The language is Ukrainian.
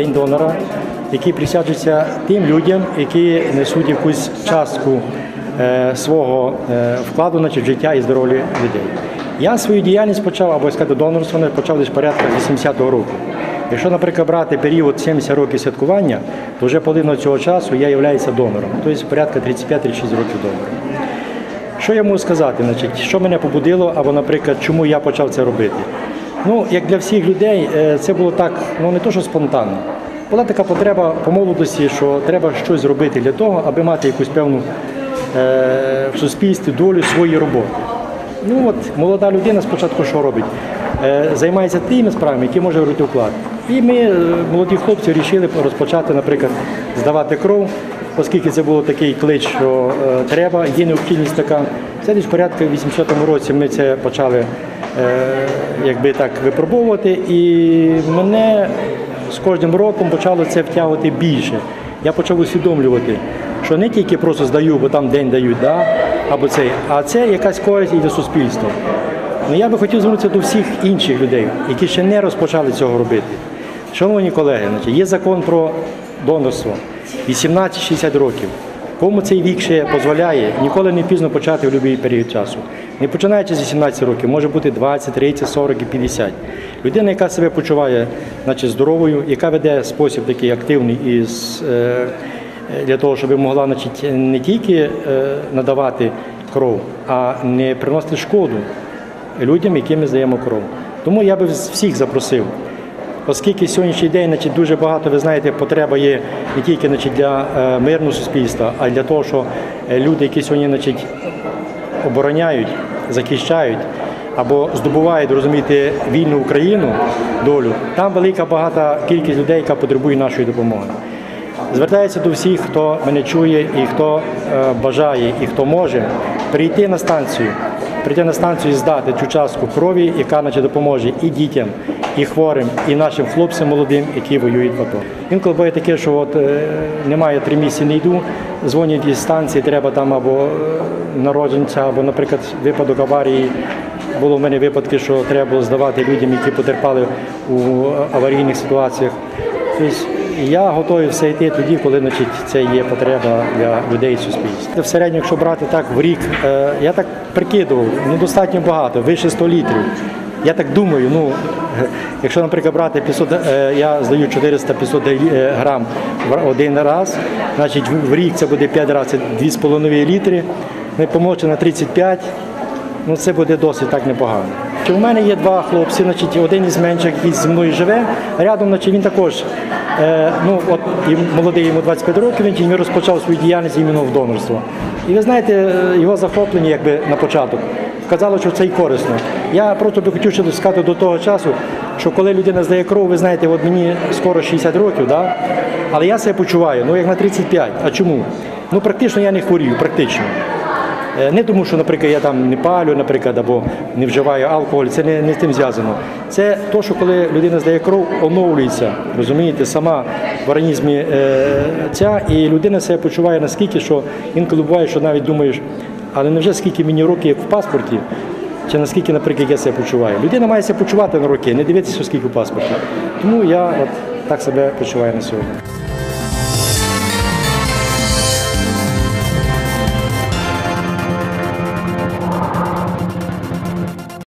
День донора, який присвячується тим людям, які несуть якусь частку е, свого е, вкладу значить, в життя і здоров'я людей. Я свою діяльність почав, або сказати, донорство почав десь порядка 80-го року. Якщо, наприклад, брати період 70 років святкування, то вже половину цього часу я являюся донором, тобто порядка 35-36 років донором. Що я можу сказати? Значить, що мене побудило, або, наприклад, чому я почав це робити? Ну, як для всіх людей, е, це було так, ну не то, що спонтанно. Була така потреба по молодості, що треба щось зробити для того, аби мати якусь певну е, в суспільстві долю своєї роботи. Ну от молода людина спочатку що робить? Е, займається тими справами, які може робити вклад. І ми, е, молоді хлопці, вирішили розпочати, наприклад, здавати кров, оскільки це було такий клич, що е, треба, є необхідність така. Це десь порядка в 80-му році ми це почали якби так випробовувати, і мене з кожним роком почало це втягувати більше. Я почав усвідомлювати, що не тільки просто здаю, бо там день дають, да, або цей, а це якась користь і для суспільства. Ну, я би хотів звернутися до всіх інших людей, які ще не розпочали цього робити. Шановні колеги, є закон про донорство 18-60 років. Кому цей вік ще дозволяє, ніколи не пізно почати в будь-який період часу. Не починаючи з 18 років, може бути 20, 30, 40 і 50. Людина, яка себе почуває значить, здоровою, яка веде спосіб такий активний і е, для того, щоб могла значить, не тільки е, надавати кров, а не приносити шкоду людям, яким ми здаємо кров. Тому я би всіх запросив. Оскільки сьогоднішній день значить, дуже багато, ви знаєте, потреба є не тільки значить, для е, мирного суспільства, а й для того, що е, люди, які сьогодні значить, обороняють, захищають або здобувають, розумієте, вільну Україну, долю, там велика багата кількість людей, яка потребує нашої допомоги. Звертаюся до всіх, хто мене чує і хто е, бажає, і хто може прийти на станцію, прийти на станцію і здати цю частку крові, яка наче допоможе і дітям, і хворим, і нашим хлопцям молодим, які воюють в АТО. Інколи буває таке, що от е, немає три місяці, не йду, дзвонять із станції, треба там або е, народженця, або, наприклад, випадок аварії. Було в мене випадки, що треба було здавати людям, які потерпали у аварійних ситуаціях. Тобто я готовий все йти тоді, коли значить, це є потреба для людей і суспільства. В середньому, якщо брати так в рік, е, я так прикидував, недостатньо багато, вище 100 літрів. Я так думаю, ну якщо, наприклад, брати 500, е, я здаю 400-500 е, грам в один раз, значить в рік це буде 5 разів, це 2,5 літри. Не помножити на 35, ну це буде досить так непогано. У мене є два хлопці, значить, один із менших, який зі мною живе. Рядом, значить, він також, е, ну от молодий, йому 25 років, він він розпочав свою діяльність іменно в донорство. І ви знаєте, е, його захоплення якби на початок казало, що це і корисно. Я просто би хотів ще сказати до того часу, що коли людина здає кров, ви знаєте, от мені скоро 60 років, да? але я себе почуваю, ну як на 35. А чому? Ну практично я не хворію, практично. Е, Не тому, що, наприклад, я там не палю, наприклад, або не вживаю алкоголь, це не, не з тим зв'язано. Це то, що коли людина здає кров, оновлюється, розумієте, сама в організмі е, ця, і людина себе почуває наскільки, що інколи буває, що навіть думаєш, але невже скільки мені років, в паспорті, чи наскільки, наприклад, я себе почуваю. Людина має себе почувати на роки, не дивитися, скільки в паспорті. Тому я от так себе почуваю на сьогодні.